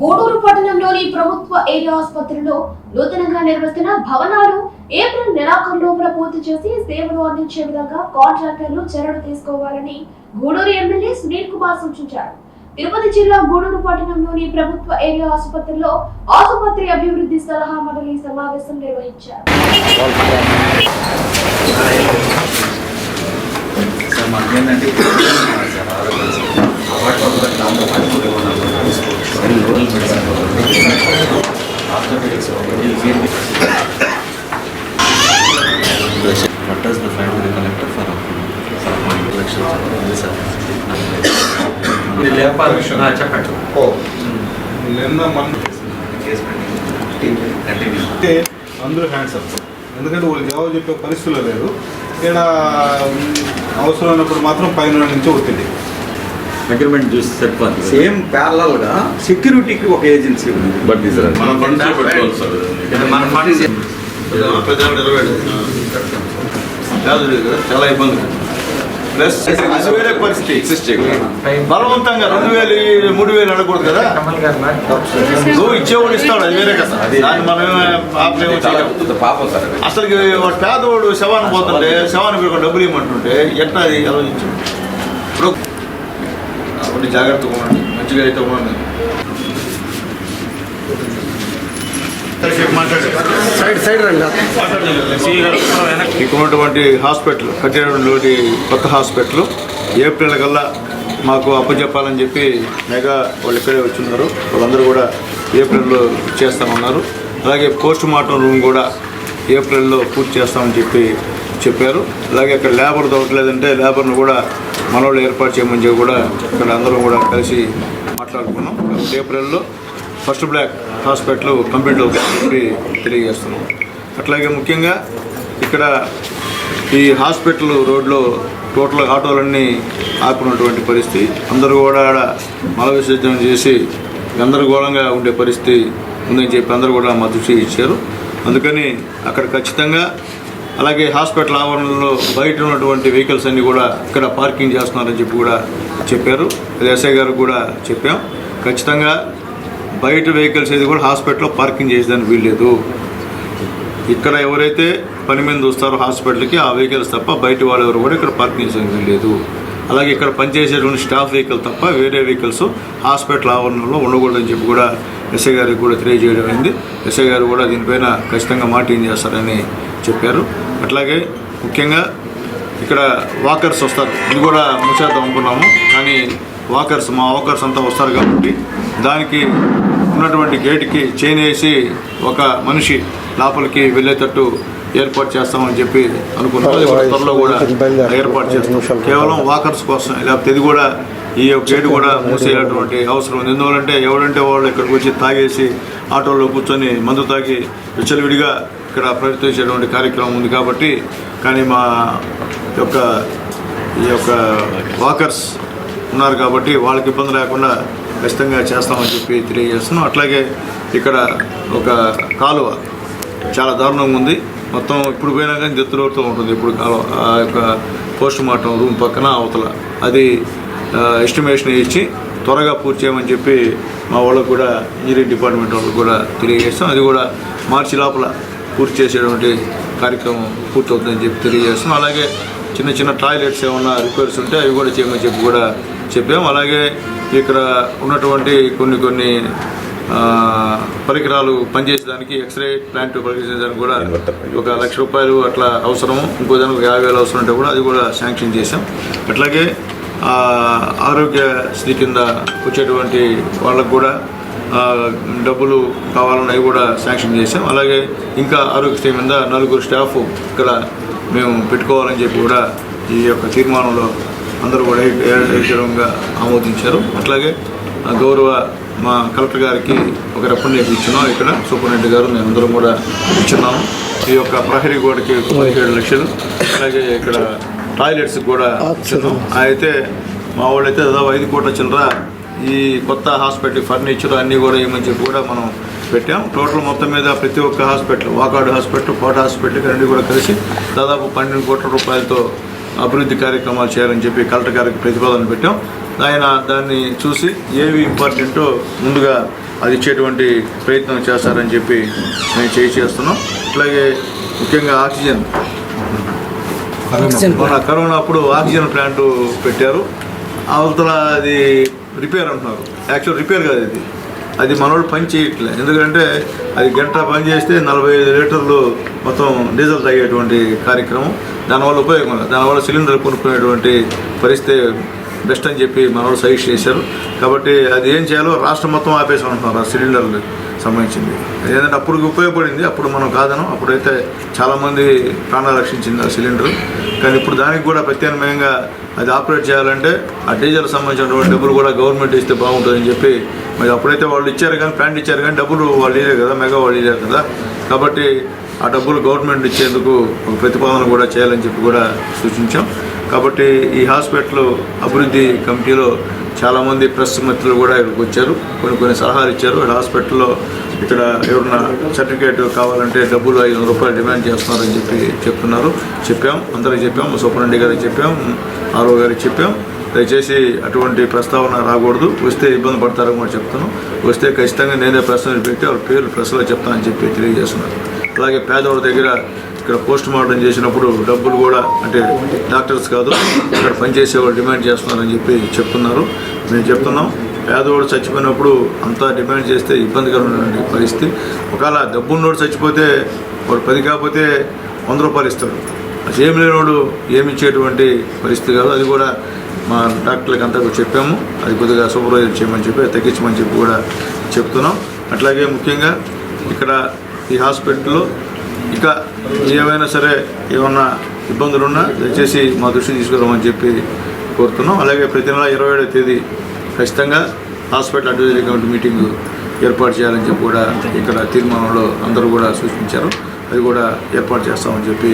గూడూరు పట్టణంలోని ప్రభుత్వ ఏరియా ఆసుపత్రిలో నూతనంగా నిర్మిస్తున్న భవనాలు ఏప్రిల్ నెలాఖరు లోపల పూర్తి చేసి సేవలు అందించే విధంగా కాంట్రాక్టర్లు చర్యలు తీసుకోవాలని గూడూరు ఎమ్మెల్యే సునీల్ కుమార్ సూచించారు. తిరుపతి జిల్లా గూడూరు పట్టణంలోని ప్రభుత్వ ఏరియా ఆసుపత్రిలో ఆసుపత్రి అభివృద్ధి సలహా మండలి సమావేశం నిర్వహించారు. ఏంటంటే What does the family collector for election ఉంది సార్ చెప్పండి ఓ నిన్న మన అందరూ హ్యాండ్స్ అప్ ఎందుకంటే వాళ్ళు జవాబు చెప్పే పరిస్థితులు లేదు. ఇక్కడ అవసరమైనప్పుడు మాత్రం పైన నుంచి ఒత్తిడి. అగ్రిమెంట్ చూసి సరిపోతుంది సేమ్ ప్యారలల్గా సెక్యూరిటీకి ఒక ఏజెన్సీ ఉంది. బట్ మనం ఫండ్స్ పెట్టుకోవాలి సార్. మన ఫండ్స్ చాలా ఇబ్బంది. ప్లస్ వేరే పరిస్థితి. బలవంతంగా రెండు వేలు మూడు వేలు అడగకూడదు కదా. నువ్వు ఇచ్చేవాడు ఇస్తాడు అది వేరే కదా. దాన్ని మనం పాపం. అసలు వాడు పేదవాడు శవాన్ని పోతుంటే శవాన్ని డబ్బులు ఇవ్వమంటుంటే ఎట్లా అది ఆలోచించు? ఇప్పుడు కాబట్టి జాగ్రత్తగా ఉండండి. మంచిగా అయితే ఉండండి. సైడ్ సైడ్ రండి. ఇక్కడ ఉన్నటువంటి హాస్పిటల్ కట్టినటువంటి కొత్త హాస్పిటల్ ఏప్రిల్ కల్లా మాకు అప్పచెప్పాలని చెప్పి మెగా వాళ్ళు ఇక్కడే వచ్చిన్నారు. వాళ్ళందరూ కూడా ఏప్రిల్లో చేస్తామన్నారు. అలాగే పోస్ట్ మార్టం రూమ్ కూడా ఏప్రిల్లో పూర్తి చేస్తామని చెప్పి చెప్పారు. అలాగే అక్కడ లేబర్ దొరకలేదంటే లేబర్ను కూడా మనోళ్ళు ఏర్పాటు చేయమని చెప్పి కూడా ఇక్కడ అందరం కూడా కలిసి మాట్లాడుకున్నాం. ఏప్రిల్లో ఫస్ట్ బ్లాక్ హాస్పిటల్ కంప్లీట్ అవుతుంది తెలియజేస్తున్నాం. అట్లాగే ముఖ్యంగా ఇక్కడ ఈ హాస్పిటల్ రోడ్లో టోటల్ ఆటోలన్నీ ఆపుకున్నటువంటి పరిస్థితి. అందరూ కూడా ఆడ మల విసర్జన చేసి గందరగోళంగా ఉండే పరిస్థితి ఉందని చెప్పి అందరూ కూడా మద్దతు ఇచ్చారు. అందుకని అక్కడ ఖచ్చితంగా అలాగే హాస్పిటల్ ఆవరణలో బయట ఉన్నటువంటి వెహికల్స్ అన్నీ కూడా ఇక్కడ పార్కింగ్ చేస్తున్నారని చెప్పి కూడా చెప్పారు. ఎస్ఐ గారు కూడా చెప్పాం. ఖచ్చితంగా బయట వెహికల్స్ ఏది కూడా హాస్పిటల్లో పార్కింగ్ చేసేదానికి వీల్లేదు. ఇక్కడ ఎవరైతే పని మీద వస్తారో హాస్పిటల్కి ఆ వెహికల్స్ తప్ప బయట వాళ్ళు ఎవరు కూడా ఇక్కడ పార్కింగ్ చేయడానికి లేదు అలాగే ఇక్కడ పనిచేసేటువంటి స్టాఫ్ వెహికల్ తప్ప వేరే వెహికల్స్ హాస్పిటల్ ఆవరణలో ఉండకూడదని చెప్పి కూడా ఎస్ఐ గారికి కూడా తెలియజేయడం అయింది. ఎస్ఐ గారు కూడా దీనిపైన ఖచ్చితంగా మాటింగ్ చేస్తారని చెప్పారు. అట్లాగే ముఖ్యంగా ఇక్కడ వాకర్స్ వస్తారు. ఇది కూడా ముసేద్దాం అనుకున్నాము. కానీ వాకర్స్ మా వాకర్స్ అంతా వస్తారు కాబట్టి దానికి ఉన్నటువంటి గేట్కి చైన్ వేసి ఒక మనిషి లోపలికి వెళ్ళేటట్టు ఏర్పాటు చేస్తామని చెప్పి అనుకున్నాం త్వరలో కూడా ఏర్పాటు చేస్తాం. కేవలం వాకర్స్ కోసం లేకపోతే ఇది కూడా ఈ యొక్క గేట్ కూడా మూసేయాల్సినటువంటి అవసరం ఉంది. ఎందువల్లంటే ఎవరంటే వాళ్ళు ఇక్కడికి వచ్చి తాగేసి ఆటోలో కూర్చొని మందు తాగి విచ్చలవిడిగా ఇక్కడ ప్రవర్తించేటువంటి కార్యక్రమం ఉంది కాబట్టి కానీ మా యొక్క ఈ యొక్క వాకర్స్ ఉన్నారు కాబట్టి వాళ్ళకి ఇబ్బంది లేకుండా ఖచ్చితంగా చేస్తామని చెప్పి తెలియజేస్తున్నాం. అట్లాగే ఇక్కడ ఒక కాలువ చాలా దారుణంగా ఉంది. మొత్తం ఇప్పుడు పోయినా కానీ జత్తులతో ఉంటుంది. ఇప్పుడు కాలువ ఆ యొక్క పోస్ట్ మార్టం రూమ్ పక్కన అవతల. అది ఎస్టిమేషన్ ఇచ్చి త్వరగా పూర్తి చేయమని చెప్పి మా వాళ్ళకు కూడా ఇంజనీరింగ్ డిపార్ట్మెంట్ వాళ్ళకు కూడా తెలియజేస్తాం. అది కూడా మార్చి లోపల పూర్తి చేసేటువంటి కార్యక్రమం పూర్తవుతుందని చెప్పి తెలియజేస్తాం అలాగే చిన్న చిన్న టాయిలెట్స్ ఏమన్నా రిపేర్స్ ఉంటే అవి కూడా చేయమని చెప్పి కూడా చెప్పాం. అలాగే ఇక్కడ ఉన్నటువంటి కొన్ని కొన్ని పరికరాలు పనిచేసేదానికి ఎక్స్రే ప్లాంట్ పనిచేసేదానికి కూడా ఒక లక్ష రూపాయలు అట్లా అవసరము. ఇంకో దానికి ఒక యాభై వేలు అవసరం ఉంటే కూడా అది కూడా శాంక్షన్ చేశాం. అట్లాగే ఆరోగ్యశ్రీ కింద వచ్చేటువంటి వాళ్ళకు కూడా డబ్బులు కావాలని అవి కూడా శాంక్షన్ చేశాం. అలాగే ఇంకా ఆరోగ్యశ్రీ మీద నలుగురు స్టాఫ్ ఇక్కడ మేము పెట్టుకోవాలని చెప్పి కూడా ఈ యొక్క తీర్మానంలో అందరూ కూడా ఏకీరంగా ఆమోదించారు. అట్లాగే ఆ, గౌరవ మా కలెక్టర్ గారికి ఒక రిప్రజెంటేషన్ ఇచ్చినాం ఇక్కడ సూపరింటెండెంట్ గారు మేము అందరం కూడా ఇచ్చున్నాము. ఈ యొక్క ప్రహరీ గోడకి పదిహేడు లక్షలు. అలాగే ఇక్కడ టాయిలెట్స్ కూడా ఇచ్చున్నాం. అయితే మా వాళ్ళైతే దాదాపు ఐదు కోట్ల చిల్లర ఈ కొత్త హాస్పిటల్ ఫర్నిచర్ అన్నీ కూడా ఇవ్వమని చెప్పి కూడా మనం పెట్టాం. టోటల్ మొత్తం మీద ప్రతి ఒక్క hospital Vakadu hospital Kota hospital రెండు కూడా కలిసి దాదాపు పన్నెండు కోట్ల రూపాయలతో అభివృద్ధి కార్యక్రమాలు చేయాలని చెప్పి కలెక్టర్ గారికి ప్రతిపాదన పెట్టాం. ఆయన దాన్ని చూసి ఏవి ఇంపార్టెంటో ముందుగా అది ఇచ్చేటువంటి ప్రయత్నం చేస్తారని చెప్పి మేము చేయి చేస్తున్నాం. అట్లాగే ముఖ్యంగా ఆక్సిజన్ మన కరోనా అప్పుడు ఆక్సిజన్ ప్లాంట్ పెట్టారు. అవతల అది రిపేర్ అంటున్నారు. యాక్చువల్ రిపేర్ కాదు ఇది. అది మనోళ్ళు పని చేయట్లే. ఎందుకంటే అది గంట పని చేస్తే నలభై ఐదు లీటర్లు మొత్తం డీజిల్ తాగేటువంటి కార్యక్రమం. దానివల్ల ఉపయోగం లేదు. దానివల్ల సిలిండర్ కొనుక్కునేటువంటి పరిస్థితి బెస్ట్ అని చెప్పి మనోళ్ళు సజెస్ట్ చేశారు. కాబట్టి అది ఏం చేయాలో రాష్ట్రం మొత్తం ఆపేసి ఉంటున్నారు ఆ సిలిండర్లు. సంబంధించింది. ఏదంటే అప్పుడు ఉపయోగపడింది అప్పుడు మనం కాదను. అప్పుడైతే చాలామంది ప్రాణాలు రక్షించింది ఆ సిలిండర్. కానీ ఇప్పుడు దానికి కూడా ప్రత్యామ్నాయంగా అది ఆపరేట్ చేయాలంటే ఆ డీజిల్ సంబంధించినటువంటి డబ్బులు కూడా గవర్నమెంట్ ఇస్తే బాగుంటుందని చెప్పి మరి అప్పుడైతే వాళ్ళు ఇచ్చారు కానీ ప్లాంట్ ఇచ్చారు కానీ డబ్బులు వాళ్ళు ఇయ్యారు కదా మెగా వాళ్ళు ఇయ్యారు కదా. కాబట్టి ఆ డబ్బులు గవర్నమెంట్ ఇచ్చేందుకు ఒక ప్రతిపాదన కూడా చేయాలని చెప్పి కూడా సూచించాం. కాబట్టి ఈ హాస్పిటల్ అభివృద్ధి కమిటీలో చాలామంది ప్రెస్ మిత్రులు కూడా ఇక్కడికి వచ్చారు. కొన్ని కొన్ని సలహాలు ఇచ్చారు. ఇక్కడ హాస్పిటల్లో ఇక్కడ ఎవరన్నా సర్టిఫికేట్ కావాలంటే డబ్బులు ఐదు వందల రూపాయలు డిమాండ్ చేస్తున్నారని చెప్పి చెప్తున్నారు. చెప్పాం. అందరికి చెప్పాం. సూపరింటెండెంట్ గారికి చెప్పాం. ఆరో గారికి చెప్పాం. దయచేసి అటువంటి ప్రస్తావన రాకూడదు. వస్తే ఇబ్బంది పడతారని కూడా చెప్తున్నాం. వస్తే ఖచ్చితంగా నేనే ప్రశ్నలు పెట్టి వాళ్ళ పేర్లు ప్రెస్లో చెప్తానని చెప్పి తెలియజేస్తున్నారు. అలాగే పేదవాళ్ళ దగ్గర ఇక్కడ పోస్ట్ మార్టం చేసినప్పుడు డబ్బులు కూడా అంటే డాక్టర్స్ కాదు ఇక్కడ పనిచేసే వాళ్ళు డిమాండ్ చేస్తున్నారని చెప్పి చెప్తున్నారు. మేము చెప్తున్నాం. పేదవాడు చచ్చిపోయినప్పుడు అంతా డిమాండ్ చేస్తే ఇబ్బందికరమైన పరిస్థితి. ఒకవేళ డబ్బున్నోడు చచ్చిపోతే వాడు పది కాకపోతే వంద రూపాయలు ఇస్తాడు. అది ఏం లేనివాడు ఏమి ఇచ్చేటువంటి పరిస్థితి కాదు. అది కూడా మా డాక్టర్లకు అంతా చెప్పాము. అది కొద్దిగా సూపర్వైజర్ చేయమని చెప్పి తగ్గించమని చెప్పి కూడా చెప్తున్నాం. అట్లాగే ముఖ్యంగా ఇక్కడ ఈ హాస్పిటల్లో ఇక ఏమైనా సరే ఏమన్నా ఇబ్బందులు ఉన్నా దయచేసి మా దృష్టి తీసుకురామని చెప్పి కోరుతున్నాం. అలాగే ప్రతి నెల ఇరవై ఏడవ తేదీ ఖచ్చితంగా హాస్పిటల్ అడ్వైజరీ కమిటీ మీటింగ్ ఏర్పాటు చేయాలని చెప్పి కూడా ఇక్కడ తీర్మానంలో అందరూ కూడా సూచించారు. అది కూడా ఏర్పాటు చేస్తామని చెప్పి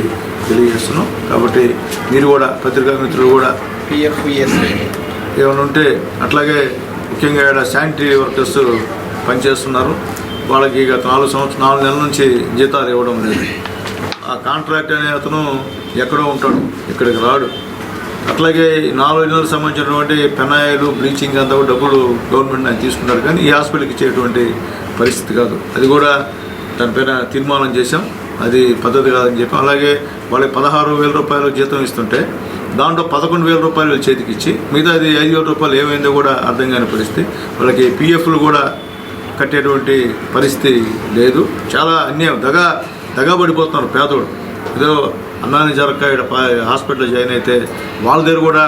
తెలియజేస్తున్నాం. కాబట్టి మీరు కూడా పత్రికా మిత్రులు కూడా ఏమైనా ఉంటే అట్లాగే ముఖ్యంగా ఇక్కడ శానిటరీ వర్కర్స్ పనిచేస్తున్నారు. వాళ్ళకి గత నాలుగు సంవత్సరం నాలుగు నెలల నుంచి జీతాలు ఇవ్వడం లేదు. ఆ కాంట్రాక్ట్ అనే అతను ఎక్కడో ఉంటాడు ఇక్కడికి రాడు. అట్లాగే నాలుగు నెలలకు సంబంధించినటువంటి పెనాయిలు బ్లీచింగ్ అంతా కూడా డబ్బులు గవర్నమెంట్ ఆయన తీసుకున్నారు కానీ ఈ హాస్పిటల్కి ఇచ్చేటువంటి పరిస్థితి కాదు. అది కూడా దానిపైన తీర్మానం చేశాం అది పద్ధతి కాదని చెప్పి. అలాగే వాళ్ళకి పదహారు వేల రూపాయలు జీతం ఇస్తుంటే దాంట్లో పదకొండు వేల రూపాయలు చేతికి ఇచ్చి మిగతా అది ఐదు వేల రూపాయలు ఏమైందో కూడా అర్థం కాని పరిస్థితి. వాళ్ళకి పిఎఫ్లు కూడా కట్టేటువంటి పరిస్థితి లేదు. చాలా అన్యాయం. దగ దగబడిపోతున్నారు పేదోడు ఏదో అన్నాన్ని జరగక ఇక్కడ హాస్పిటల్లో జాయిన్ అయితే వాళ్ళ దగ్గర కూడా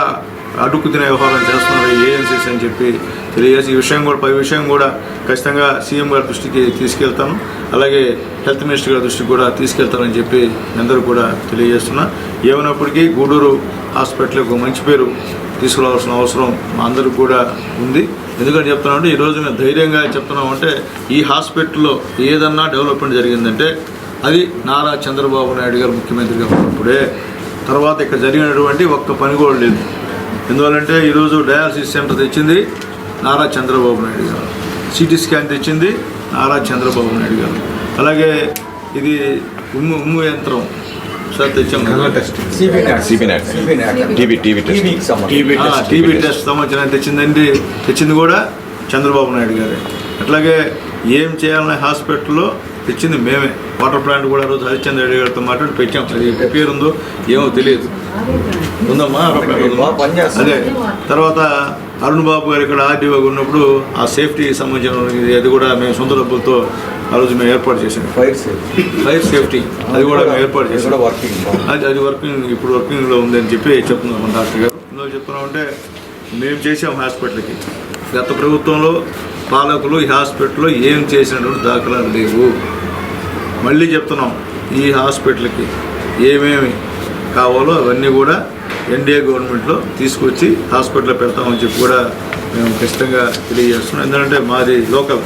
అడుక్కు తినే వ్యవహారం చేస్తున్నారు ఈ ఏజెన్సీస్ అని చెప్పి తెలియజేసి ఈ విషయం కూడా పై విషయం కూడా ఖచ్చితంగా సీఎం గారి దృష్టికి తీసుకెళ్తాను. అలాగే హెల్త్ మినిస్టర్ గారి దృష్టికి కూడా తీసుకెళ్తానని చెప్పి అందరూ కూడా తెలియజేస్తున్నా. ఏమైనప్పటికీ గూడూరు హాస్పిటల్కి ఒక మంచి పేరు తీసుకురావాల్సిన అవసరం మా అందరికి కూడా ఉంది. ఎందుకంటే చెప్తున్నామంటే ఈరోజు మేము ధైర్యంగా చెప్తున్నామంటే ఈ హాస్పిటల్లో ఏదన్నా డెవలప్మెంట్ జరిగిందంటే అది నారా చంద్రబాబు నాయుడు గారు ముఖ్యమంత్రిగా ఉన్నప్పుడే. తర్వాత ఇక్కడ జరిగినటువంటి ఒక్క పని కూడా లేదు. ఎందువల్లంటే ఈరోజు డయాలసిస్ సెంటర్ తెచ్చింది నారా చంద్రబాబు నాయుడు గారు. సిటీ స్కాన్ తెచ్చింది నారా చంద్రబాబు నాయుడు గారు. అలాగే ఇది ఉమ్ము ఉమ్ము యంత్రం. సార్ తెచ్చాం టెస్ట్ సంబంధించిన తెచ్చిందండి. తెచ్చింది కూడా చంద్రబాబు నాయుడు గారే. అట్లాగే ఏం చేయాలనే హాస్పిటల్లో తెచ్చింది మేమే. వాటర్ ప్లాంట్ కూడా రోజు హరిచంద్ర రెడ్డి గారితో మాట్లాడి పెట్టాం అది పేరు ఉందో ఏమో తెలియదు. ఉందమ్మా. అదే. తర్వాత అరుణ్ బాబు గారు ఇక్కడ ఆర్డీఓగా ఉన్నప్పుడు ఆ సేఫ్టీ సంబంధించిన అది కూడా మేము సొంత డబ్బులతో ఆ రోజు మేము ఏర్పాటు చేసాం ఫైర్ సేఫ్టీ ఫైర్ సేఫ్టీ అది కూడా మేము ఏర్పాటు చేసాం వర్కింగ్ అది అది వర్కింగ్ ఇప్పుడు వర్కింగ్లో ఉందని చెప్పి చెప్తున్నాం డాక్టర్ గారు. ఇందులో చెప్తున్నామంటే మేము చేసాం హాస్పిటల్కి. గత ప్రభుత్వంలో పాలకులు ఈ హాస్పిటల్లో ఏం చేసినటువంటి దాఖలాలు లేవు. మళ్ళీ చెప్తున్నాం ఈ హాస్పిటల్కి ఏమేమి కావాలో అవన్నీ కూడా ఎన్డీఏ గవర్నమెంట్లో తీసుకొచ్చి హాస్పిటల్లో పెడతామని చెప్పి కూడా మేము ఖచ్చితంగా తెలియజేస్తున్నాం. ఎందుకంటే మాది లోకల్.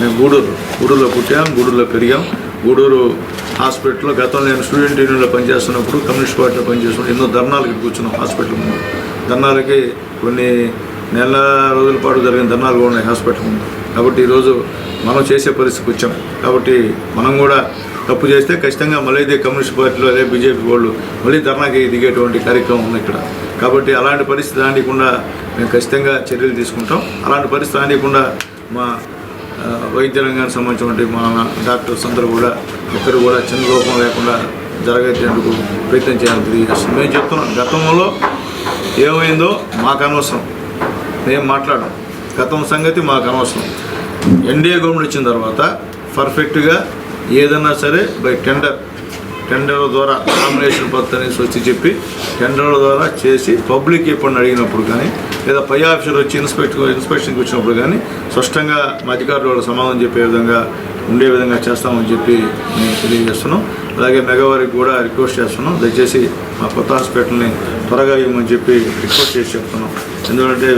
మేము గూడూరు. గూడూరులో పుట్టాం గూడూరులో పెరిగాం. గూడూరు హాస్పిటల్లో గతంలో నేను స్టూడెంట్ యూనియన్లో పనిచేస్తున్నప్పుడు కమ్యూనిస్ట్ పార్టీలో పనిచేస్తున్నప్పుడు ఎన్నో ధర్నాలకి కూర్చున్నాం హాస్పిటల్ ముందు. ధర్నాలకి కొన్ని నెల రోజుల పాటు జరిగిన ధర్నాలు కూడా ఉన్నాయి హాస్పిటల్ ముందు. కాబట్టి ఈరోజు మనం చేసే పరిస్థితికి వచ్చాం కాబట్టి మనం కూడా తప్పు చేస్తే ఖచ్చితంగా మళ్ళీ ఇదే కమ్యూనిస్ట్ పార్టీలో అదే బీజేపీ వాళ్ళు మళ్ళీ ధర్నాకి దిగేటువంటి కార్యక్రమం ఉంది ఇక్కడ. కాబట్టి అలాంటి పరిస్థితి రానియకుండా మేము ఖచ్చితంగా చర్యలు తీసుకుంటాం. అలాంటి పరిస్థితి రానియకుండా మా వైద్య రంగానికి సంబంధించినటువంటి మా డాక్టర్స్ అందరూ కూడా ఒక్కరు కూడా చిన్న లోపం లేకుండా జరగేటందుకు ప్రయత్నం చేయాలని తెలియజేస్తుంది మేము చెప్తున్నాం గతంలో ఏమైందో మాకు అనవసరం. మేము మాట్లాడడం? గతం సంగతి మాకు అనవసరం. ఎన్డీఏ గవర్నమెంట్ వచ్చిన తర్వాత పర్ఫెక్ట్గా ఏదన్నా సరే బై టెండర్ టెండర్ల ద్వారా నామినేషన్ పద్ధతి అనేసి వచ్చి చెప్పి టెండర్ల ద్వారా చేసి పబ్లిక్ ఎప్పుడు అడిగినప్పుడు కానీ లేదా పై ఆఫీసర్ వచ్చి ఇన్స్పెక్ట్ ఇన్స్పెక్షన్కి వచ్చినప్పుడు కానీ స్పష్టంగా మా అధికారులు వాళ్ళు సమాధానం చెప్పే విధంగా ఉండే విధంగా చేస్తామని చెప్పి మేము తెలియజేస్తున్నాం. అలాగే మెగావారికి కూడా రిక్వెస్ట్ చేస్తున్నాం. దయచేసి మా కొత్త హాస్పిటల్ని త్వరగా ఇవ్వమని చెప్పి రిక్వెస్ట్ చేసి చెప్తున్నాం. ఎందుకంటే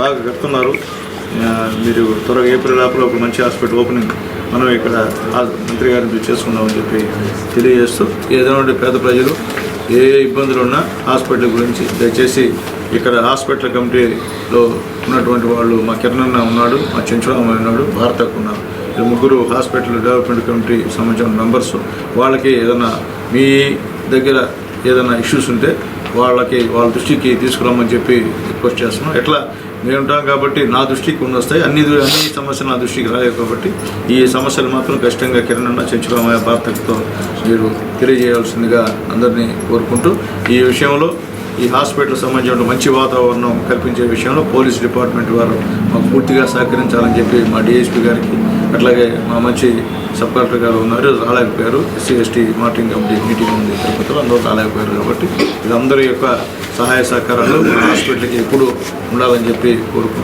బాగా కడుతున్నారు మీరు త్వరగా ఏప్రిల్ లోపల ఒక మంచి హాస్పిటల్ ఓపెనింగ్ మనం ఇక్కడ మంత్రి గారిని చేసుకుందామని చెప్పి తెలియజేస్తూ ఏదైనా ఉంటే పేద ప్రజలు ఏ ఏ ఇబ్బందులు ఉన్నా హాస్పిటల్ గురించి దయచేసి ఇక్కడ హాస్పిటల్ కమిటీలో ఉన్నటువంటి వాళ్ళు మా కిరణన్న ఉన్నాడు మా చెంచురామయ్య ఉన్నాడు భారతకు ఉన్నారు. ముగ్గురు హాస్పిటల్ డెవలప్మెంట్ కమిటీ సంబంధించిన మెంబర్స్. వాళ్ళకి ఏదైనా మీ దగ్గర ఏదైనా ఇష్యూస్ ఉంటే వాళ్ళకి వాళ్ళ దృష్టికి తీసుకురామని చెప్పి రిక్వెస్ట్ చేస్తున్నాం. ఎట్లా మేము ఉంటాం కాబట్టి నా దృష్టికి కొన్ని వస్తాయి. అన్ని అన్ని సమస్యలు నా దృష్టికి రాలేవు కాబట్టి ఈ సమస్యలు మాత్రం ఖచ్చితంగా కిరణ్ చంచురామయ్య భారతతో మీరు తెలియజేయాల్సిందిగా అందరినీ కోరుకుంటూ ఈ విషయంలో ఈ హాస్పిటల్ సంబంధించిన మంచి వాతావరణం కల్పించే విషయంలో పోలీస్ డిపార్ట్మెంట్ వారు మాకు పూర్తిగా సహకరించాలని చెప్పి మా డిఎస్పీ గారికి అట్లాగే మా మంచి సబ్ కలెక్టర్ గారు ఉన్నారు. రాలేకపోయారు ఎస్సీ ఎస్టీ మార్టింగ్ కమిటీ మీటింగ్ ఉంది తిరుపతిలో. అందరూ రాలేకపోయారు కాబట్టి ఇది అందరి యొక్క సహాయ సహకారాలు మన హాస్పిటల్కి ఎప్పుడు ఉండాలని చెప్పి కోరుకుంటున్నాను